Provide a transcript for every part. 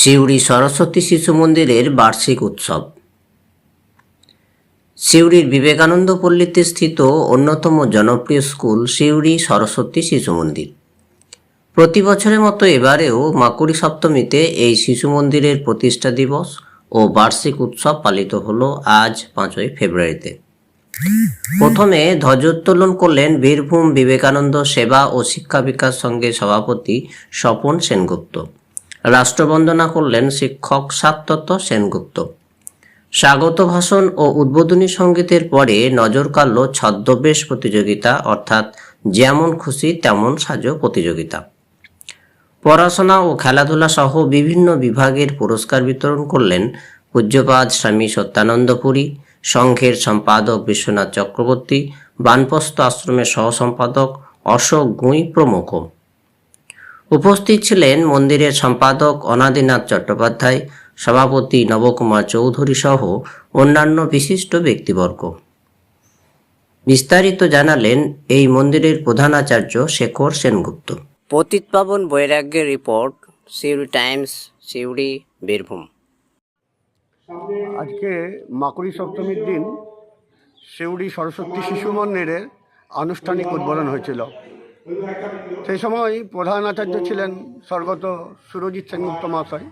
সিউড়ি সরস্বতী শিশু মন্দিরের বার্ষিক উৎসব। সিউড়ির বিবেকানন্দ পল্লীতে স্থিত অন্যতম জনপ্রিয় স্কুল সিউড়ি সরস্বতী শিশু মন্দির। প্রতি বছরের মতো এবারেও মাকুড়ি সপ্তমীতে এই শিশু মন্দিরের প্রতিষ্ঠা দিবস ও বার্ষিক উৎসব পালিত হলো আজ পাঁচই ফেব্রুয়ারিতে। প্রথমে ধ্বজোত্তোলন করলেন বীরভূম বিবেকানন্দ সেবা ও শিক্ষা বিকাশ সংঘের সভাপতি স্বপন সেনগুপ্ত। রাষ্ট্রবন্দনা করলেন শিক্ষক সাততত্ত্ব সেনগুপ্ত। স্বাগত ভাষণ ও উদ্বোধনী সঙ্গীতের পরে নজর কাড়ল ছদ্মবেশ প্রতিযোগিতা, অর্থাৎ যেমন খুশি তেমন সাজো প্রতিযোগিতা। পড়াশোনা ও খেলাধুলা সহ বিভিন্ন বিভাগের পুরস্কার বিতরণ করলেন পূজ্যপাদ স্বামী সত্যানন্দ পুরী, সংঘের সম্পাদক বিশ্বনাথ চক্রবর্তী বানপ্রস্থ আশ্রমের সহ সম্পাদক অশোক গুঁই প্রমুখ। উপস্থিত ছিলেন মন্দিরের সম্পাদক অনাদিনাথ চট্টোপাধ্যায় সভাপতি নবকুমার চৌধুরী সহ অন্যান্য বিশিষ্ট ব্যক্তিবর্গ। বিস্তারিত জানালেন এই মন্দিরের প্রধান আচার্য শেখর সেনগুপ্ত। পতিত পাবন বৈরাগ্যের রিপোর্ট সিউড়ি টাইমস সিউড়ি বীরভূম। আজকে মাকুড়ি সপ্তমীর দিন শিউড়ি সরস্বতী শিশু মন্দিরের আনুষ্ঠানিক উদ্বোধন হয়েছিল। সেই সময় প্রধান আচার্য ছিলেন স্বর্গত সুরজিৎ সেনগুপ্ত মহাশয়।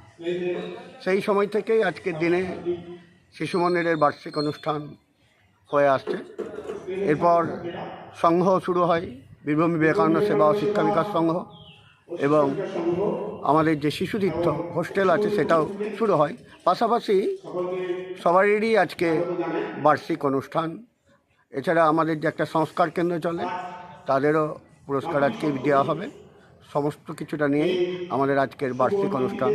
সেই সময় থেকেই আজকের দিনে শিশু মন্দিরের বার্ষিক অনুষ্ঠান হয়ে আসছে। এরপর সংঘ শুরু হয় বীরভূম বিবেকানন্দ সেবা ও শিক্ষা বিকাশ সংঘ এবং আমাদের যে শিশু তীর্থ হোস্টেল আছে সেটাও শুরু হয়। পাশাপাশি সবারই আজকে বার্ষিক অনুষ্ঠান। এছাড়া আমাদের যে একটা সংস্কার কেন্দ্র চলে, তাদেরও পুরস্কার আজকে দেওয়া হবে। সমস্ত কিছুটা নিয়ে আমাদের আজকের বার্ষিক অনুষ্ঠান।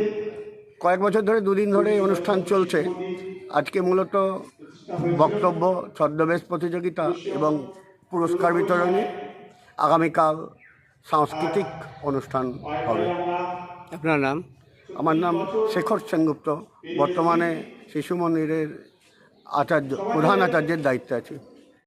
কয়েক বছর ধরে, দুদিন ধরে অনুষ্ঠান চলছে। আজকে মূলত বক্তব্য, ছদ্মবেশ প্রতিযোগিতা এবং পুরস্কার বিতরণে। আগামীকাল সাংস্কৃতিক অনুষ্ঠান হবে। আপনার নাম? আমার নাম শেখর সেনগুপ্ত। বর্তমানে শিশু মন্দিরের আচার্য, প্রধান আচার্যের দায়িত্বে আছি।